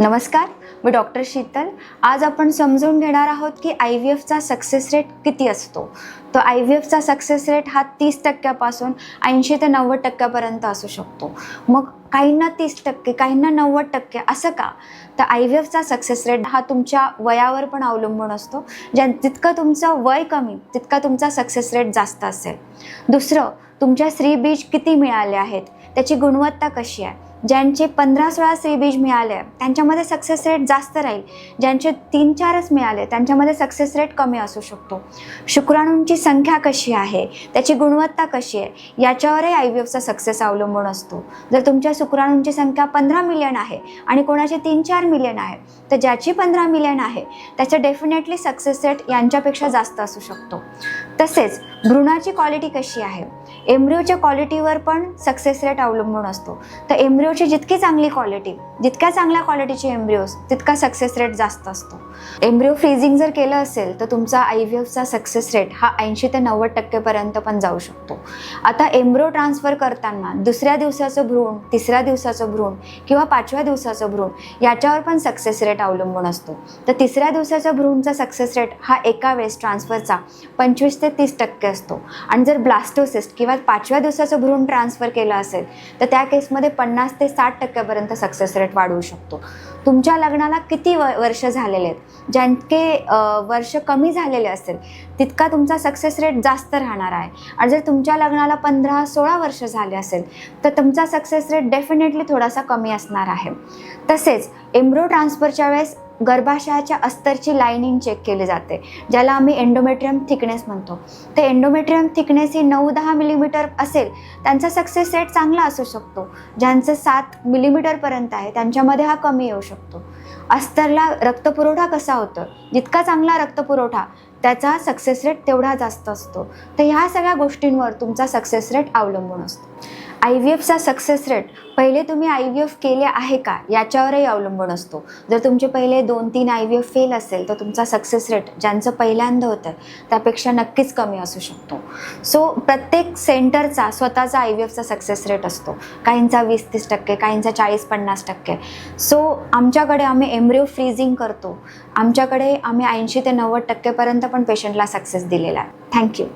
नमस्कार मी डॉक्टर शीतल. आज आपण समजून घेणार आहोत की आय व्ही एफचा सक्सेस रेट किती असतो. तर आय व्ही एफचा सक्सेस रेट हा तीस टक्क्यापासून ऐंशी ते नव्वद टक्क्यापर्यंत असू शकतो. मग काहींना तीस टक्के काहींना नव्वद टक्के असं का? तर आय व्ही एफचा सक्सेस रेट हा तुमच्या वयावर पण अवलंबून असतो. ज्या जितकं तुमचं वय कमी तितका तुमचा सक्सेस रेट जास्त असेल. दुसरं तुमच्या स्त्रीबीज किती मिळाले आहेत? त्याची गुणवत्ता कशी आहे? ज्यांचे पंधरा सोळा स्त्रीबीज मिळाले त्यांच्यामध्ये सक्सेस रेट जास्त राहील. ज्यांचे तीन चारच मिळाले त्यांच्यामध्ये सक्सेस रेट कमी असू शकतो. शुक्राणूंची संख्या कशी आहे? त्याची गुणवत्ता कशी आहे? याच्यावरही आय व्ही एफचा सक्सेस अवलंबून असतो. जर तुमच्या शुक्राणूंची संख्या पंधरा मिलियन आहे आणि कोणाचे तीन चार मिलियन आहे तर ज्याची पंधरा मिलियन आहे त्याचं डेफिनेटली सक्सेस रेट यांच्यापेक्षा जास्त असू शकतो. तसेच भ्रूणाची क्वालिटी कशी आहे? एम्ब्रिओच्या क्वालिटीवर पण सक्सेस रेट अवलंबून असतो. तर एम्ब्रिओची जितकी चांगली क्वालिटी जितक्या चांगल्या क्वालिटीचे एम्ब्रिओज तितका सक्सेस रेट जास्त असतो. एम्ब्रिओ फ्रीजिंग जर केलं असेल तर तुमचा आय व्ही एफचा सक्सेस रेट हा ऐंशी ते नव्वद टक्केपर्यंत पण जाऊ शकतो. आता एम्ब्रिओ ट्रान्सफर करताना दुसऱ्या दिवसाचं भ्रूण तिसऱ्या दिवसाचं भ्रूण किंवा पाचव्या दिवसाचं भ्रूण याच्यावर पण सक्सेस रेट अवलंबून असतो. तर तिसऱ्या दिवसाच्या भ्रूणचा सक्सेस रेट हा एका वेळेस ट्रान्सफरचा पंचवीस ते तीस टक्के असतो. आणि जर ब्लास्टोसिस्ट किंवा पाचव्या दिवसाचं भ्रूण ट्रान्सफर केलं असेल तर त्या केसमध्ये पन्नास ते साठ टक्क्यापर्यंत सक्सेस रेट वाढवू शकतो. तुमच्या लग्नाला किती व वर्ष झालेले आहेत? ज्यांके वर्ष कमी झालेले असेल तितका तुमचा सक्सेस रेट जास्त राहणार आहे. आणि जर तुमच्या लग्नाला पंधरा सोळा वर्ष झाले असेल तर तुमचा सक्सेस रेट डेफिनेटली थोडासा कमी असणार आहे. तसेच एम्ब्रो ट्रान्सफरच्या वेळेस गर्भाशयाच्या अस्तरची लाईनिंग चेक केली जाते ज्याला आम्ही एंडोमेट्रियम थिकनेस म्हणतो. ते एंडोमेट्रियम थिकनेस ही नऊ दहा मिलीमीटर असेल त्यांचा सक्सेस रेट चांगला असू शकतो. ज्यांचं सात मिलीमीटरपर्यंत आहे त्यांच्यामध्ये हा कमी येऊ शकतो. शकतो. अस्तरला रक्तपुरवठा कसा होतो? जितका चांगला रक्तपुरवठा त्याचा सक्सेस रेट तेवढा जास्त असतो. तर ह्या सगळ्या गोष्टींवर तुमचा सक्सेस रेट अवलंबून असतो. आय व्ही एफचा सक्सेस रेट पहिले तुम्ही आय व्ही एफ केले आहे का? याच्यावरही अवलंबून असतो. जर तुमचे पहिले दोन तीन आय व्ही एफ फेल असेल तर तुमचा सक्सेस रेट ज्यांचं पहिल्यांदा होतं त्यापेक्षा नक्कीच कमी असू शकतो. सो प्रत्येक सेंटरचा स्वतःचा आय व्ही एफचा सक्सेस रेट असतो. काहींचा वीस तीस टक्के काहींचा चाळीस पन्नास टक्के. सो आमच्याकडे आम्ही एम्ब्रिओ फ्रीजिंग करतो. आमच्याकडे आम्ही ऐंशी ते नव्वद टक्केपर्यंत पण पेशंटला सक्सेस दिलेला आहे. थँक्यू